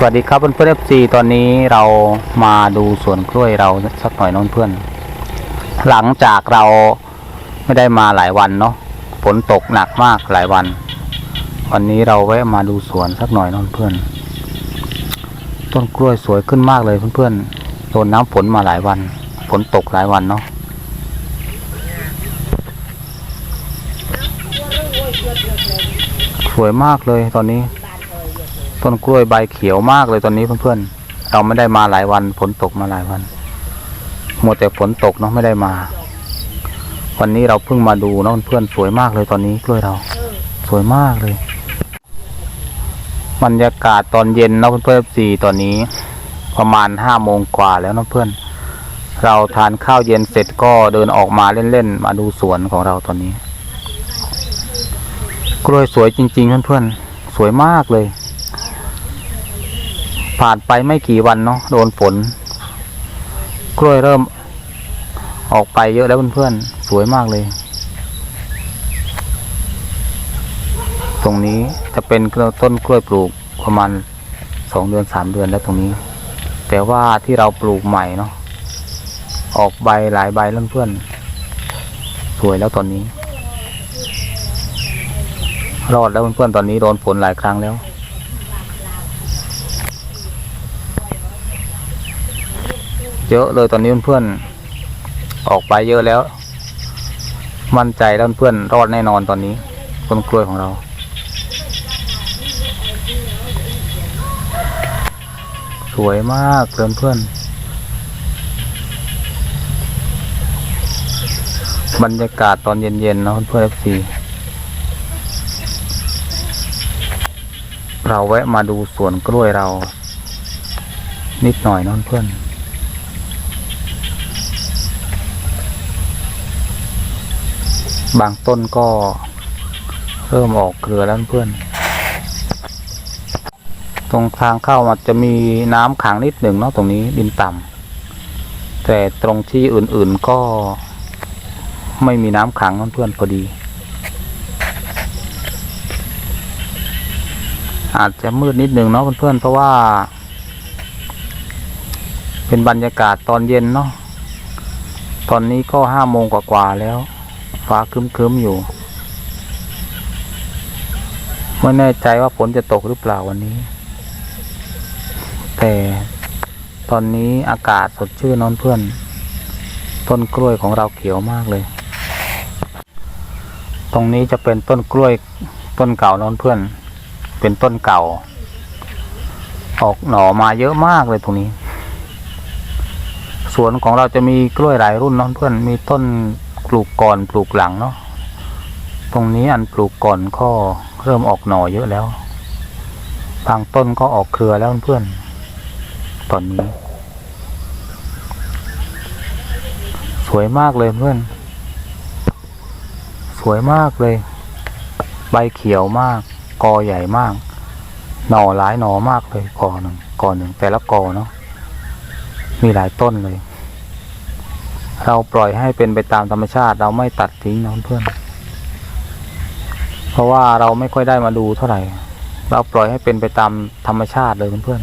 สวัสดีครับเพื่อนเพื่อนเอฟซีตอนนี้เรามาดูสวนกล้วยเราสักหน่อยน้องเพื่อน หลังจากเราไม่ได้มาหลายวันเนาะฝนตกหนักมากหลายวัน วันนี้เราแวะมาดูสวนสักหน่อยน้องเพื่อน ต้นกล้วยสวยขึ้นมากเลยเพื่อนๆโดนน้ำฝนมาหลายวันฝนตกหลายวันเนาะสวยมากเลยตอนนี้ ต้นกล้วยใบเขียวมากเลยตอนนี้เพื่อนๆเราไม่ได้มาหลายวันฝนตกมาหลายวันหมัวแต่ฝนตกเนาะไม่ได้มา วันนี้เราเพิ่งมาดูเนาะเพื่อนสวยมากเลยตอนนี้กล้วยเรา สวยมากเลยบรรยากาศตอนเย็นเนาะเพื่อนๆสี่ตอนนี้ ประมาณห้าโมงกว่าแล้วเนาะเพื่อน เราทานข้าวเย็นเสร็จก็เดินออกมาเล่นๆมาดูสวนของเราตอนนี้ กล้วยสวยจริงๆเพื่อนๆสวยมากเลย ผ่านไปไม่กี่วันเนาะโดนฝน กล้วยเริ่ม ออกไปเยอะแล้วเพื่อนๆสวยมากเลย ตรงนี้จะเป็นต้นกล้วยปลูกประมาณสองเดือนสามเดือนแล้วตรงนี้ แต่ว่าที่เราปลูกใหม่เนาะออกใบหลายใบแล้วเพื่อนสวยแล้วตอนนี้ รอดแล้วเพื่อนๆตอนนี้โดนฝนหลายครั้งแล้ว เยอะเลยตอนนี้เพื่อนๆออกไปเยอะแล้ว มั่นใจแล้วเพื่อนรอดแน่นอนตอนนี้ต้นกล้วยของเราสวยมากเพื่อนเพื่อนบรรยากาศตอนเย็นๆเนาะเพื่อนเอฟซีเราแวะมาดูสวนกล้วยเรา นิดหน่อยนาะเพื่อน บางต้นก็เริ่มออกเกลือแล้วเพื่อน ตรงทางเข้ามันจะมีน้ำขังนิดหนึ่งเนาะตรงนี้ดินต่ำแต่ตรงที่อื่นๆก็ไม่มีน้ำขังเพื่อนพอดี อาจจะมืดนิดหนึ่งเนาะเพื่อนๆเพราะว่า เป็นบรรยากาศตอนเย็นเนาะตอนนี้ก็ห้าโมงกว่าๆแล้ว ฟ้าคึ้มๆอยู่ ไม่แน่ใจว่าฝนจะตกหรือเปล่าวันนี้ แต่ตอนนี้อากาศสดชื่นนอนเพื่อน ต้นกล้วยของเราเขียวมากเลย ตรงนี้จะเป็นต้นกล้วยต้นเก่านอนเพื่อน เป็นต้นเก่า ออกหน่อมาเยอะมากเลยตรงนี้ สวนของเราจะมีกล้วยหลายรุ่นนอนเพื่อน มีต้น ปลูกก่อนปลูกหลังเนาะตรงนี้อันปลูกก่อนก็เริ่มออกหน่อเยอะแล้วบางต้นก็ออกเครือแล้วเพื่อน ตอนนี้ สวยมากเลยเพื่อน สวยมากเลย ใบเขียวมาก กอใหญ่มาก หน่อหลายหน่อมากเลยกอหนึ่งกอหนึ่งแต่ละกอเนาะมีหลายต้นเลย เราปล่อยให้เป็นไปตามธรรมชาติ เราไม่ตัดทิ้งนะเพื่อน เพราะว่าเราไม่ค่อยได้มาดูเท่าไหร่ เราปล่อยให้เป็นไปตามธรรมชาติเลยเพื่อน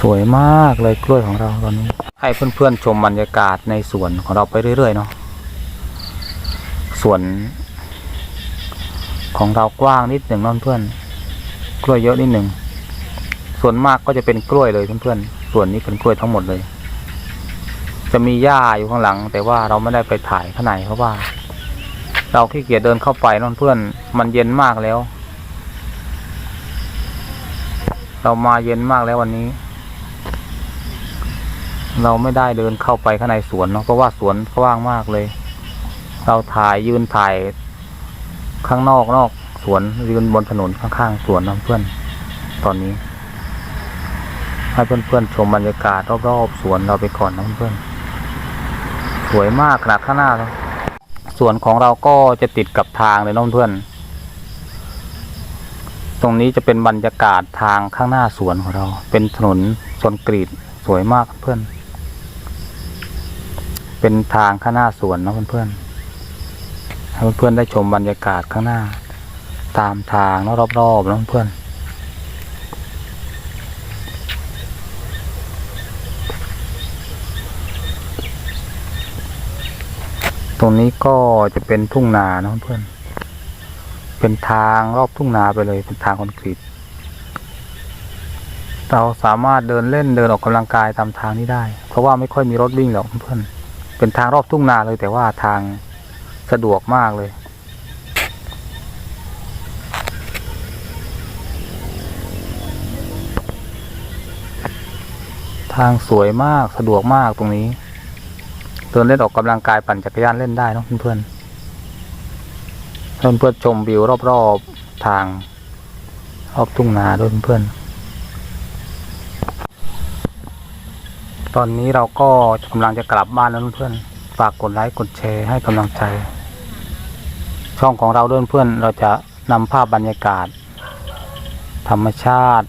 สวยมากเลยกล้วยของเราตอนนี้ ให้เพื่อนๆชมบรรยากาศในสวนของเราไปเรื่อยๆเนาะสวน ของเรากว้างนิดหนึ่งน้องเพื่อน กล้วยเยอะนิดหนึ่ง ส่วนมากก็จะเป็นกล้วยเลยเพื่อนๆ ส่วนนี้เป็นกล้วยทั้งหมดเลย จะมีหญ้าอยู่ข้างหลัง แต่ว่าเราไม่ได้ไปถ่ายข้างในเพราะว่า เราขี้เกียจเดินเข้าไปน้องเพื่อน มันเย็นมากแล้ว เรามาเย็นมากแล้ววันนี้ เราไม่ได้เดินเข้าไปข้างในสวนเนาะเพราะว่าสวนกว้างมากเลย เราถ่ายยืนถ่าย ข้างนอกนอกสวนยืนบนถนนข้างๆสวนน้ำเพื่อนตอนนี้ ให้เพื่อนๆชมบรรยากาศรอบๆสวนเราไปก่อนนะเพื่อนสวยมากขนาดข้างหน้าเลยสวนของเราก็จะติดกับทางเลยน้องเพื่อน ตรงนี้จะเป็นบรรยากาศทางข้างหน้าสวนของเรา เป็นถนนคอนกรีตสวยมากเพื่อน เป็นทางข้างหน้าสวนนะเพื่อนๆ ให้เพื่อนๆได้ชมบรรยากาศข้างหน้า ตามทางเนาะรอบๆนะเพื่อนตรงนี้ก็จะเป็นทุ่งนาเนะเพื่อน เป็นทางรอบทุ่งนาไปเลย เป็นทางคอนกรีต เราสามารถเดินเล่นเดินออกกำลังกายตามทางนี้ได้ เพราะว่าไม่ค่อยมีรถวิ่งหรอกเพื่อน เป็นทางรอบทุ่งนาเลยแต่ว่าทาง สะดวกมากเลยทางสวยมากสะดวกมากตรงนี้เดินเล่นออกกำลังกายปั่นจักรยานเล่นได้นะเพื่อนๆเพื่อนเพื่อนๆชมวิวรอบๆทางรอบทุ่งนาด้วยเพื่อนๆตอนนี้เราก็กำลังจะกลับบ้านแล้วเพื่อนๆฝากกดไลค์กดแชร์ให้กำลังใจ ช่องของเราด้วยเพื่อนเราจะนำภาพบรรยากาศ ธรรมชาติ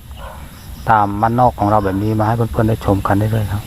ตามบ้านนอกของเราแบบนี้มาให้เพื่อนๆได้ชมกันได้เลยครับ